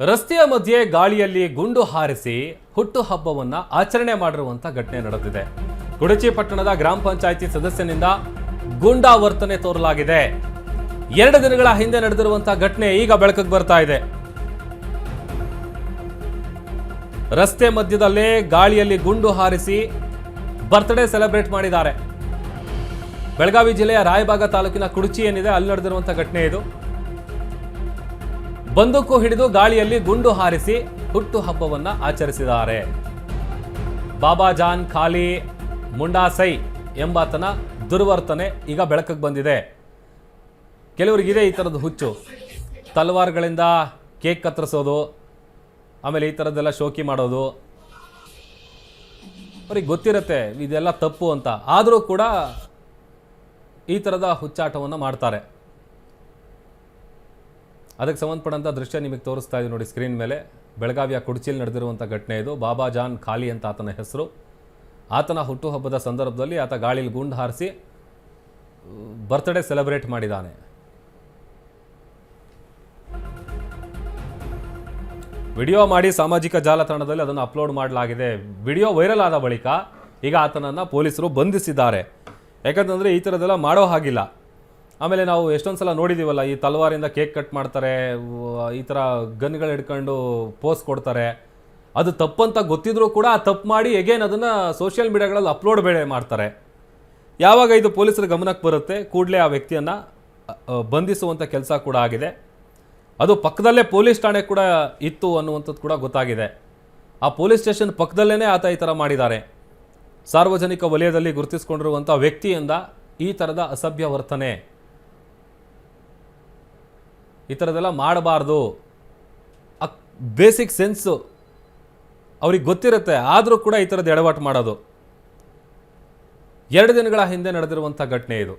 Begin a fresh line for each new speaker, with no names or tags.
ರಸ್ತೆಯ ಮಧ್ಯೆ ಗಾಳಿಯಲ್ಲಿ ಗುಂಡು ಹಾರಿಸಿ ಹುಟ್ಟು ಹಬ್ಬವನ್ನ ಆಚರಣೆ ಮಾಡಿರುವಂತ ಘಟನೆ ನಡೆದಿದೆ. ಕುಡಚಿ ಪಟ್ಟಣದ ಗ್ರಾಮ ಪಂಚಾಯಿತಿ ಸದಸ್ಯನಿಂದ ಗುಂಡಾವರ್ತನೆ ತೋರಲಾಗಿದೆ. ಎರಡು ದಿನಗಳ ಹಿಂದೆ ನಡೆದಿರುವಂತಹ ಘಟನೆ ಈಗ ಬೆಳಕಿಗೆ ಬರ್ತಾ ಇದೆ. ರಸ್ತೆ ಮಧ್ಯದಲ್ಲೇ ಗಾಳಿಯಲ್ಲಿ ಗುಂಡು ಹಾರಿಸಿ ಬರ್ತ್ಡೇ ಸೆಲೆಬ್ರೇಟ್ ಮಾಡಿದ್ದಾರೆ. ಬೆಳಗಾವಿ ಜಿಲ್ಲೆಯ ರಾಯಬಾಗ ತಾಲೂಕಿನ ಕುಡಚಿ ಏನಿದೆ, ಅಲ್ಲಿ ನಡೆದಿರುವಂತಹ ಘಟನೆ ಇದು. ಬಂದೂಕು ಹಿಡಿದು ಗಾಳಿಯಲ್ಲಿ ಗುಂಡು ಹಾರಿಸಿ ಹುಟ್ಟು ಹಬ್ಬವನ್ನು ಆಚರಿಸಿದ್ದಾರೆ. ಬಾಬಾ ಜಾನ್ ಖಾಲಿ ಮುಂಡಾಸೈ ಎಂಬಾತನ ದುರ್ವರ್ತನೆ ಈಗ ಬೆಳಕಿಗೆ ಬಂದಿದೆ. ಕೆಲವರಿಗಿದೆ ಈ ಥರದ್ದು ಹುಚ್ಚು. ತಲವಾರ್ಗಳಿಂದ ಕೇಕ್ ಕತ್ತರಿಸೋದು, ಆಮೇಲೆ ಈ ಥರದ್ದೆಲ್ಲ ಶೋಕಿ ಮಾಡೋದು. ಅವ್ರಿಗೆ ಗೊತ್ತಿರುತ್ತೆ, ಇದೆಲ್ಲ ತಪ್ಪು ಅಂತ. ಆದರೂ ಕೂಡ ಈ ಥರದ ಹುಚ್ಚಾಟವನ್ನು ಮಾಡ್ತಾರೆ. ಅದಕ್ಕೆ ಸಂಬಂಧಪಟ್ಟಂಥ ದೃಶ್ಯ ನಿಮಗೆ ತೋರಿಸ್ತಾ ಇದೆ ನೋಡಿ ಸ್ಕ್ರೀನ್ ಮೇಲೆ. ಬೆಳಗಾವಿಯ ಕುಡ್ಚಿಲ್ ನಡೆದಿರುವಂಥ ಘಟನೆ ಇದು. ಬಾಬಾ ಜಾನ್ ಖಾಲಿ ಅಂತ ಆತನ ಹೆಸರು. ಆತನ ಹುಟ್ಟುಹಬ್ಬದ ಸಂದರ್ಭದಲ್ಲಿ ಆತ ಗಾಳಿಲಿ ಗುಂಡು ಹಾರಿಸಿ ಬರ್ತ್ಡೇ ಸೆಲೆಬ್ರೇಟ್ ಮಾಡಿದ್ದಾನೆ. ವಿಡಿಯೋ ಮಾಡಿ ಸಾಮಾಜಿಕ ಜಾಲತಾಣದಲ್ಲಿ ಅದನ್ನು ಅಪ್ಲೋಡ್ ಮಾಡಲಾಗಿದೆ. ವಿಡಿಯೋ ವೈರಲ್ ಆದ ಬಳಿಕ ಈಗ ಆತನನ್ನು ಪೊಲೀಸರು ಬಂಧಿಸಿದ್ದಾರೆ. ಯಾಕಂತಂದರೆ ಈ ಥರದ್ದೆಲ್ಲ ಮಾಡೋ ಹಾಗಿಲ್ಲ. ಆಮೇಲೆ ನಾವು ಎಷ್ಟೊಂದು ಸಲ ನೋಡಿದ್ದೀವಲ್ಲ ಈ ತಲವಾರಿಂದ ಕೇಕ್ ಕಟ್ ಮಾಡ್ತಾರೆ, ಈ ಥರ ಗನ್ಗಳು ಹಿಡ್ಕೊಂಡು ಪೋಸ್ ಕೊಡ್ತಾರೆ. ಅದು ತಪ್ಪಂತ ಗೊತ್ತಿದ್ರೂ ಕೂಡ ಆ ತಪ್ಪು ಮಾಡಿ ಎಗೇನ್ ಅದನ್ನು ಸೋಷಿಯಲ್ ಮೀಡಿಯಾಗಳಲ್ಲಿ ಅಪ್ಲೋಡ್ ಬೇಳೆ ಮಾಡ್ತಾರೆ. ಯಾವಾಗ ಇದು ಪೊಲೀಸರ ಗಮನಕ್ಕೆ ಬರುತ್ತೆ, ಕೂಡಲೇ ಆ ವ್ಯಕ್ತಿಯನ್ನು ಬಂಧಿಸುವಂಥ ಕೆಲಸ ಕೂಡ ಆಗಿದೆ. ಅದು ಪಕ್ಕದಲ್ಲೇ ಪೊಲೀಸ್ ಠಾಣೆ ಕೂಡ ಇತ್ತು ಅನ್ನುವಂಥದ್ದು ಕೂಡ ಗೊತ್ತಾಗಿದೆ. ಆ ಪೊಲೀಸ್ ಸ್ಟೇಷನ್ ಪಕ್ಕದಲ್ಲೇ ಆತ ಈ ಥರ ಮಾಡಿದ್ದಾರೆ. ಸಾರ್ವಜನಿಕ ವಲಯದಲ್ಲಿ ಗುರುತಿಸಿಕೊಂಡಿರುವಂಥ ವ್ಯಕ್ತಿಯಿಂದ ಈ ಥರದ ಅಸಭ್ಯ ವರ್ತನೆ. ಈ ಥರದ್ದೆಲ್ಲ ಮಾಡಬಾರ್ದು. ಬೇಸಿಕ್ ಸೆನ್ಸು ಅವ್ರಿಗೆ ಗೊತ್ತಿರುತ್ತೆ, ಆದರೂ ಕೂಡ ಈ ಥರದ್ದು ಎಡವಟ್ಟು ಮಾಡೋದು. ಎರಡು ದಿನಗಳ ಹಿಂದೆ ನಡೆದಿರುವಂಥ ಘಟನೆ ಇದು.